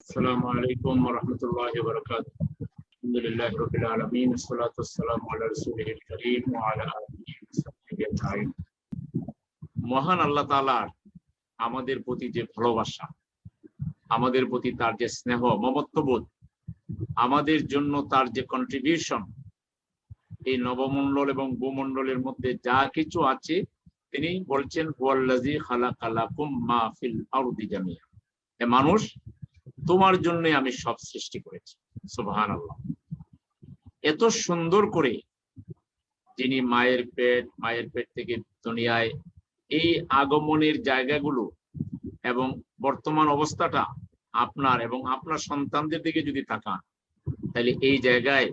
السلام عليكم ورحمة الله وبركاته الحمد لله رب العالمين والصلاة والسلام على رسوله الكريم وعلى آله وصحبه أجمعين মহান আল্লাহ তাআলার আমাদের প্রতি যে ভালোবাসা আমাদের প্রতি তার যে স্নেহ মমত্ববোধ আমাদের জন্য তার যে কন্ট্রিবিউশন এই নবমণ্ডল এবং ভূমণ্ডলের মধ্যে যা কিছু আছে তিনি বলছেন হুয়াল্লাজি খালাকালাকুম মা ফিল আরদি জামিয়া এ মানুষ তোমার জন্য আমি সব সৃষ্টি করেছি। সুবহান আল্লাহ এত সুন্দর করে যিনি মায়ের পেট মায়ের পেট থেকে দুনিয়ায় এই আগমনের জায়গাগুলো এবং বর্তমান অবস্থাটা আপনার এবং আপনার সন্তানদের দিকে যদি তাকান, তাহলে এই জায়গায়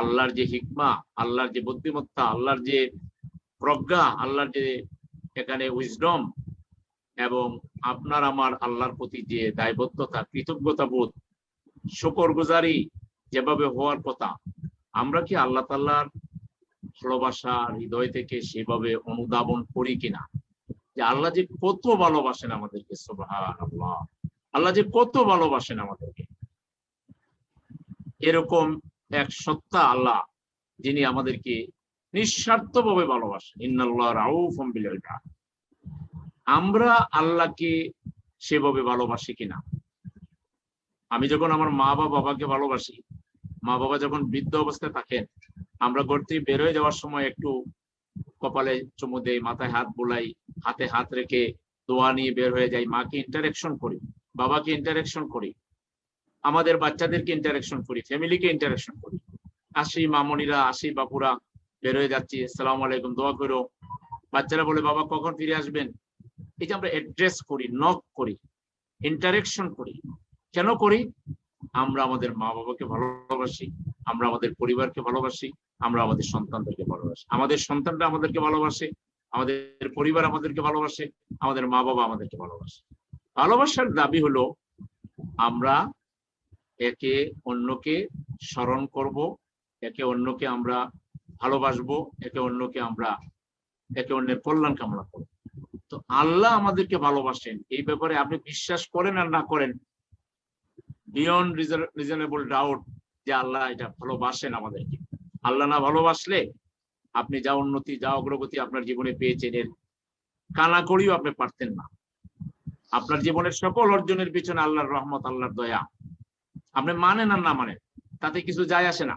আল্লাহর যে হিকমা, আল্লাহর যে বুদ্ধিমত্তা, আল্লাহর যে প্রজ্ঞা, আল্লাহর যে এখানে উইজডম এবং আপনার আমার আল্লাহর প্রতি যে দায়বদ্ধতা, কৃতজ্ঞতা বোধ শকর গুজারি যেভাবে হওয়ার কথা, আমরা কি আল্লাহ তাল্লাহর ভালোবাসা, হৃদয় থেকে সেভাবে অনুধাবন করি কিনা? যে আল্লাহ যে কত ভালোবাসেন আমাদেরকে আল্লাহ আল্লাহ যে কত ভালোবাসেন আমাদেরকে। এরকম এক সত্তা আল্লাহ, যিনি আমাদেরকে নিঃস্বার্থভাবে ভালোবাসেন। ইন্নাল্লাহ রাউফ আমরা আল্লাহকে সেভাবে ভালোবাসি কিনা? আমি যখন আমার মা বা বাবাকে ভালোবাসি, মা বাবা যখন বৃদ্ধ অবস্থায় থাকেন, আমরা ঘর থেকে বের হয়ে যাওয়ার সময় একটু কপালে চুমু দেই, মাথায় হাত বোলাই, হাতে হাত রেখে দোয়া নিয়ে বের হয়ে যাই, মাকে ইন্টারেকশন করি, বাবাকে ইন্টারেকশন করি, আমাদের বাচ্চাদেরকে ইন্টারেকশন করি ফ্যামিলিকে ইন্টারেকশন করি। আসি মামনিরা, আসি বাপুরা, বের হয়ে যাচ্ছি সালাম আলাইকুম, দোয়া করো। বাচ্চারা বলে, বাবা, কখন ফিরে আসবেন? এই যে আমরা অ্যাড্রেস করি নক করি ইন্টারেকশন করি। কেন করি? আমরা আমাদের মা বাবাকে ভালোবাসি, আমরা আমাদের পরিবারকে ভালোবাসি, আমরা আমাদের সন্তানদেরকে ভালোবাসি। আমাদের সন্তানরা আমাদেরকে ভালোবাসে, আমাদের পরিবার আমাদেরকে ভালোবাসে, আমাদের মা বাবা আমাদেরকে ভালোবাসে। ভালোবাসার দাবি হলো, আমরা একে অন্যকে স্মরণ করব, একে অন্যকে আমরা ভালোবাসবো, একে অন্যকে আমরা, একে অন্যের কল্যাণ কামনা করব। তো আল্লাহ আমাদেরকে ভালোবাসেন। এই ব্যাপারে আপনি বিশ্বাস করেন আর না করেন বিয়ন্ড রিজনেবল ডাউট যে আল্লাহ এটা ভালোবাসেন আমাদেরকে। আল্লাহ না ভালোবাসলে আপনি যা উন্নতি, যা অগ্রগতি আপনার জীবনে পেয়েছেন, এর কানা করিও আপনি পারতেন না। আপনার জীবনের সকল অর্জনের পিছনে আল্লাহর রহমত, আল্লাহর দয়া। আপনি মানেন আর না মানেন, তাতে কিছু যায় আসে না।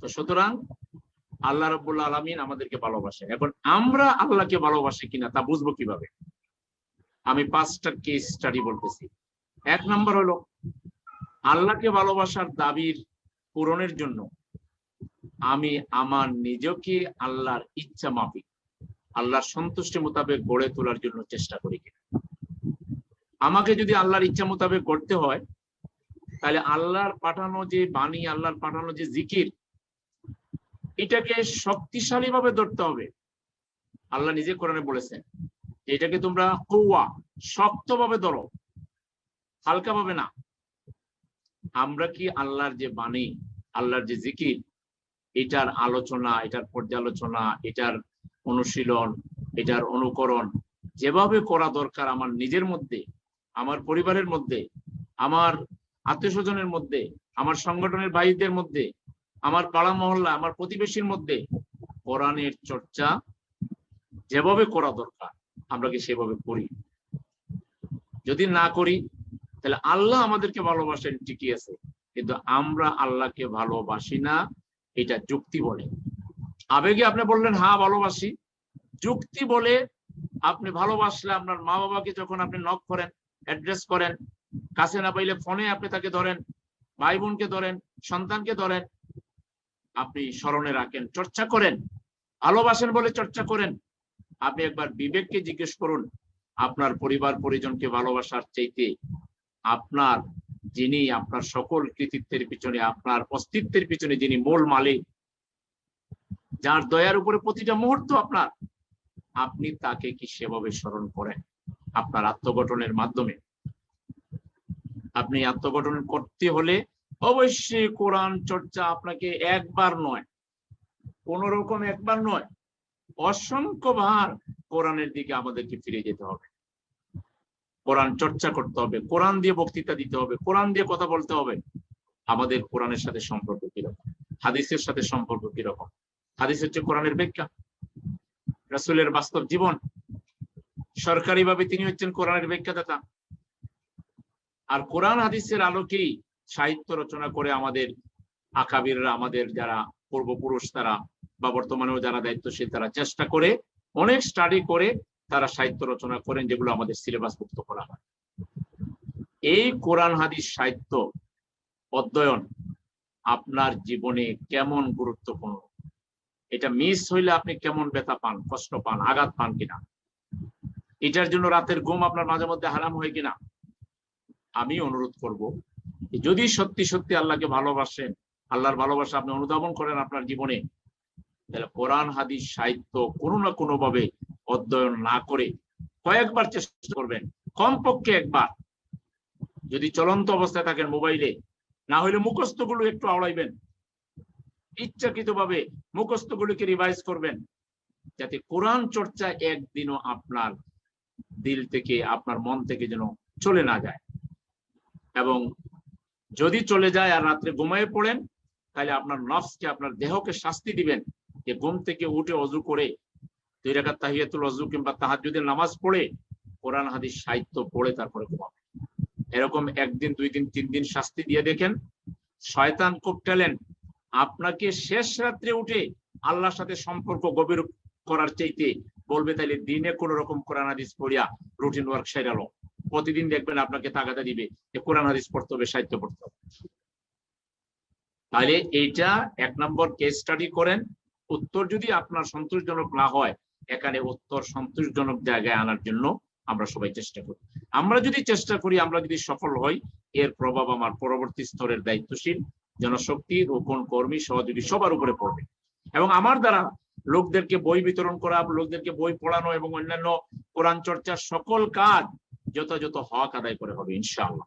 তো সুতরাং আল্লাহ রব্বুল্লা আলমিন আমাদেরকে ভালোবাসেন এখন আমরা আল্লাহকে ভালোবাসি কিনা তা বুঝব কীভাবে? আমি পাঁচটা কেস স্টাডি বলতেছি। এক নম্বর হলো, আল্লাহকে ভালোবাসার দাবির পূরণের জন্য আমি আমার নিজেকে আল্লাহর ইচ্ছা মাফিক, আল্লাহর সন্তুষ্টি মোতাবেক গড়ে তোলার জন্য চেষ্টা করি কিনা। আমাকে যদি আল্লাহর ইচ্ছা মোতাবেক গড়তে হয়, তাহলে আল্লাহর পাঠানো যে বাণী, আল্লাহর পাঠানো যে জিকির এটাকে শক্তিশালী ভাবে ধরতে হবে। আল্লাহ নিজে কোরআনে বলেছেন এটাকে তোমরা কৌয়া শক্ত ভাবে ধরো হালকা ভাবে না। আমরা কি আল্লাহর যে বাণী, আল্লাহর যে জিকির, এটার আলোচনা, এটার পর্যালোচনা, এটার অনুশীলন, এটার অনুকরণ যেভাবে করা দরকার আমার নিজের মধ্যে, আমার পরিবারের মধ্যে, আমার আত্মীয় স্বজনের মধ্যে, আমার সংগঠনের ভাইদের মধ্যে আমার পাড়া মহল্লা, আমার প্রতিবেশীর মধ্যে কোরআনের চর্চা যেভাবে করা দরকার, আমরা কি সেভাবে করি? যদি না করি, তাহলে আল্লাহ আমাদেরকে ভালোবাসেন ঠিকই আছে, কিন্তু আমরা আল্লাহকে ভালোবাসি না, এটা যুক্তি বলে। আবেগে আপনি বললেন হ্যাঁ ভালোবাসি। যুক্তি বলে আপনি ভালোবাসলে আপনার মা বাবাকে যখন আপনি নক করেন অ্যাড্রেস করেন, কাছে না পাইলে ফোনে আপনি তাকে ধরেন ভাই বোনকে ধরেন, সন্তানকে ধরেন আপনি স্মরণে রাখেন, চর্চা করেন, ভালোবাসেন বলে চর্চা করেন। আপনি একবার বিবেককে জিজ্ঞেস করুন, আপনার পরিবার পরিজনকে ভালোবাসার চাইতে আপনার যিনি আপনার সকল কৃতিত্বের পিছনে, আপনার অস্তিত্বের পিছনে যিনি মূল মালিক, যার দয়ার উপরে প্রতিটা মুহূর্ত আপনার, আপনি তাকে কি সেভাবে স্মরণ করেন? আপনার আত্মগঠনের মাধ্যমে। আপনি আত্মগঠন করতে হলে অবশ্যই কোরআন চর্চা আপনাকে একবার নয়, কোন রকম একবার নয়, অসংখ্য বার কোরআনের দিকে আমাদেরকে ফিরে যেতে হবে। কোরআন চর্চা করতে হবে, কোরআন দিয়ে বক্তৃতা দিতে হবে, কোরআন দিয়ে কথা বলতে হবে। আমাদের কোরআনের সাথে সম্পর্ক কীরকম? হাদিসের সাথে সম্পর্ক কীরকম? হাদিস হচ্ছে কোরআনের ব্যাখ্যা। রাসূলের বাস্তব জীবন। সরকারিভাবে তিনি হচ্ছেন কোরআনের ব্যাখ্যাদাতা। আর কোরআন হাদিসের আলোকেই সাহিত্য রচনা করে আমাদের আকাবিররা, আমাদের যারা পূর্বপুরুষ তারা বা বর্তমানেও যারা দায়িত্বশীল তারা চেষ্টা করে, অনেক স্টাডি করে তারা সাহিত্য রচনা করেন যেগুলো আমাদের সিলেবাস মুক্ত করা হয়। এই কোরআন, হাদিস, সাহিত্য অধ্যয়ন আপনার জীবনে কেমন গুরুত্বপূর্ণ? এটা মিস হইলে আপনি কেমন ব্যথা পান, কষ্ট পান, আঘাত পান কিনা? এটার জন্য রাতের ঘুম আপনার মাঝে মধ্যে হারাম হয় কিনা? আমি অনুরোধ করব যদি সত্যি সত্যি আল্লাহকে ভালোবাসেন, আল্লাহর ভালোবাসা আপনি অনুধাবন করেন আপনার জীবনে, তাহলে কোরআন, হাদিস, সাহিত্য কোনো না কোনো ভাবে অধ্যয়ন না করে কয়েকবার চেষ্টা করবেন, কমপক্ষে একবার। যদি চলন্ত অবস্থায় থাকেন মোবাইলে, না হলে মুখস্থগুলো একটু আওড়াইবেন। ইচ্ছাকৃত ভাবে মুখস্থ গুলিকে রিভাইজ করবেন, যাতে কোরআন চর্চা একদিনও আপনার দিল থেকে, আপনার মন থেকে যেন চলে না যায়। এবং যদি চলে যায় আর রাত্রে ঘুমায় পড়েন, তাহলে আপনার নফসকে, আপনার দেহকে শাস্তি দিবেন। যে ঘুম থেকে উঠে অজু করে, দুই রেখার তাহিয়াতুল অজু কিংবা তাহাজুদের নামাজ পড়ে, কোরআন, হাদিস, সাহিত্য পড়ে তারপরে ঘুমাবে এরকম একদিন, দুই দিন, তিন দিন শাস্তি দিয়ে দেখেন, শয়তান খুব ট্যালেন্ট। আপনাকে শেষ রাত্রে উঠে আল্লাহর সাথে সম্পর্ক গভীর করার চাইতে বলবে, তাইলে দিনে কোন রকম কোরআন, হাদিস পড়িয়া রুটিন ওয়ার্ক সেরালো প্রতিদিন দেখবেন আপনাকে তাগাদা দিবে যে কোরআন হাদিস পড়তে হবে, সাহিত্য পড়তে হবে। তাহলে এইটা এক নম্বর কেস স্টাডি করেন। উত্তর যদি আপনার সন্তোষজনক না হয়, এখানে উত্তর সন্তোষজনক জায়গায় আনার জন্য আমরা সবাই চেষ্টা করি। আমরা যদি চেষ্টা করি, আমরা যদি সফল হই, এর প্রভাব আমার পরবর্তী স্তরের দায়িত্বশীল, জনশক্তি, রোপণ কর্মী সহযোগী সবার উপরে পড়বে। এবং আমার দ্বারা লোকদেরকে বই বিতরণ করা, লোকদেরকে বই পড়ানো এবং অন্যান্য কোরআন চর্চার সকল কাজ যথাযথ হক আদায় করে হবে ইনশাআল্লাহ।